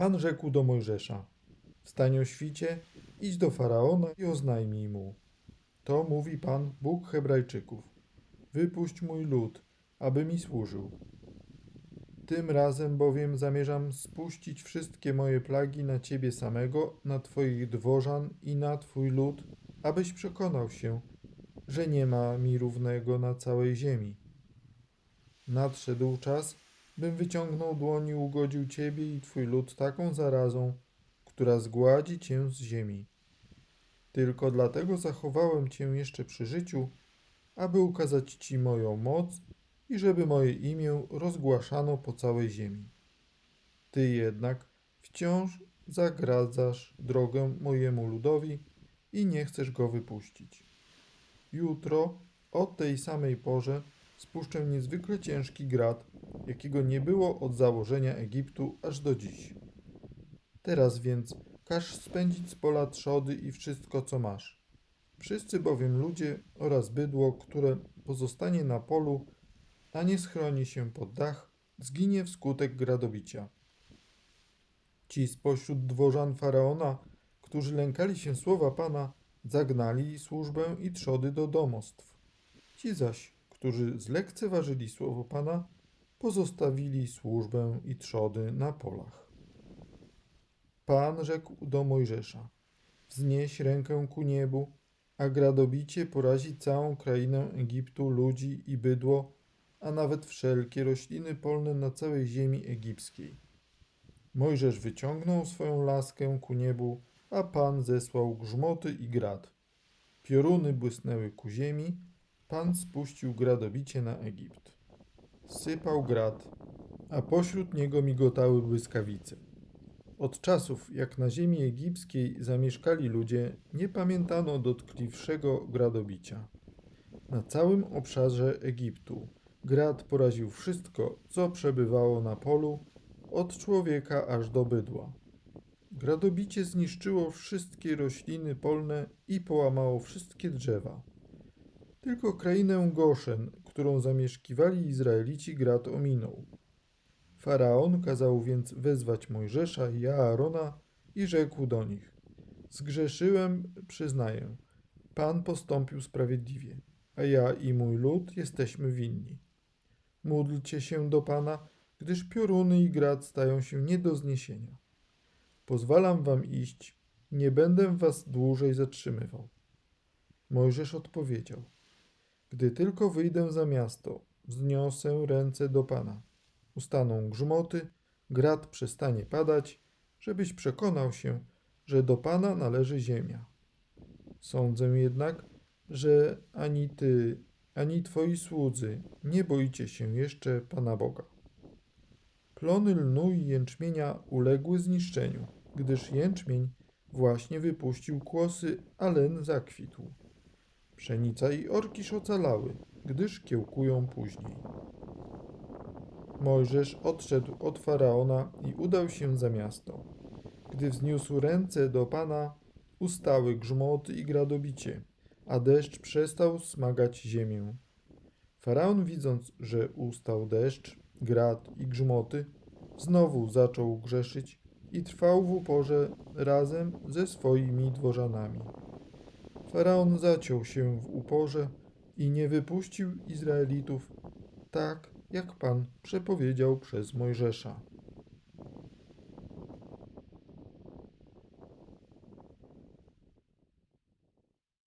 Pan rzekł do Mojżesza: Wstań o świcie, idź do faraona i oznajmij mu. To mówi Pan, Bóg Hebrajczyków: Wypuść mój lud, aby mi służył. Tym razem bowiem zamierzam spuścić wszystkie moje plagi na ciebie samego, na twoich dworzan i na twój lud, abyś przekonał się, że nie ma mi równego na całej ziemi. Nadszedł czas, bym wyciągnął dłoń i ugodził ciebie i twój lud taką zarazą, która zgładzi cię z ziemi. Tylko dlatego zachowałem cię jeszcze przy życiu, aby ukazać ci moją moc i żeby moje imię rozgłaszano po całej ziemi. Ty jednak wciąż zagradzasz drogę mojemu ludowi i nie chcesz go wypuścić. Jutro o tej samej porze spuszczę niezwykle ciężki grad, jakiego nie było od założenia Egiptu aż do dziś. Teraz więc każ spędzić z pola trzody i wszystko, co masz. Wszyscy bowiem ludzie oraz bydło, które pozostanie na polu, a nie schroni się pod dach, zginie wskutek gradobicia. Ci spośród dworzan faraona, którzy lękali się słowa Pana, zagnali służbę i trzody do domostw. Ci zaś, którzy zlekceważyli słowo Pana, pozostawili służbę i trzody na polach. Pan rzekł do Mojżesza: Wznieś rękę ku niebu, a gradobicie porazi całą krainę Egiptu, ludzi i bydło, a nawet wszelkie rośliny polne na całej ziemi egipskiej. Mojżesz wyciągnął swoją laskę ku niebu, a Pan zesłał grzmoty i grad. Pioruny błysnęły ku ziemi, Pan spuścił gradobicie na Egipt. Sypał grad, a pośród niego migotały błyskawice. Od czasów, jak na ziemi egipskiej zamieszkali ludzie, nie pamiętano dotkliwszego gradobicia. Na całym obszarze Egiptu grad poraził wszystko, co przebywało na polu, od człowieka aż do bydła. Gradobicie zniszczyło wszystkie rośliny polne i połamało wszystkie drzewa. Tylko krainę Goszen, którą zamieszkiwali Izraelici, grad ominął. Faraon kazał więc wezwać Mojżesza i Aarona i rzekł do nich: Zgrzeszyłem, przyznaję. Pan postąpił sprawiedliwie, a ja i mój lud jesteśmy winni. Módlcie się do Pana, gdyż pioruny i grad stają się nie do zniesienia. Pozwalam wam iść, nie będę was dłużej zatrzymywał. Mojżesz odpowiedział: Gdy tylko wyjdę za miasto, wzniosę ręce do Pana. Ustaną grzmoty, grad przestanie padać, żebyś przekonał się, że do Pana należy ziemia. Sądzę jednak, że ani ty, ani twoi słudzy nie boicie się jeszcze Pana Boga. Plony lnu i jęczmienia uległy zniszczeniu, gdyż jęczmień właśnie wypuścił kłosy, a len zakwitł. Pszenica i orkisz ocalały, gdyż kiełkują później. Mojżesz odszedł od faraona i udał się za miasto. Gdy wzniósł ręce do Pana, ustały grzmoty i gradobicie, a deszcz przestał smagać ziemię. Faraon, widząc, że ustał deszcz, grad i grzmoty, znowu zaczął grzeszyć i trwał w uporze razem ze swoimi dworzanami. Faraon zaciął się w uporze i nie wypuścił Izraelitów tak, jak Pan przepowiedział przez Mojżesza.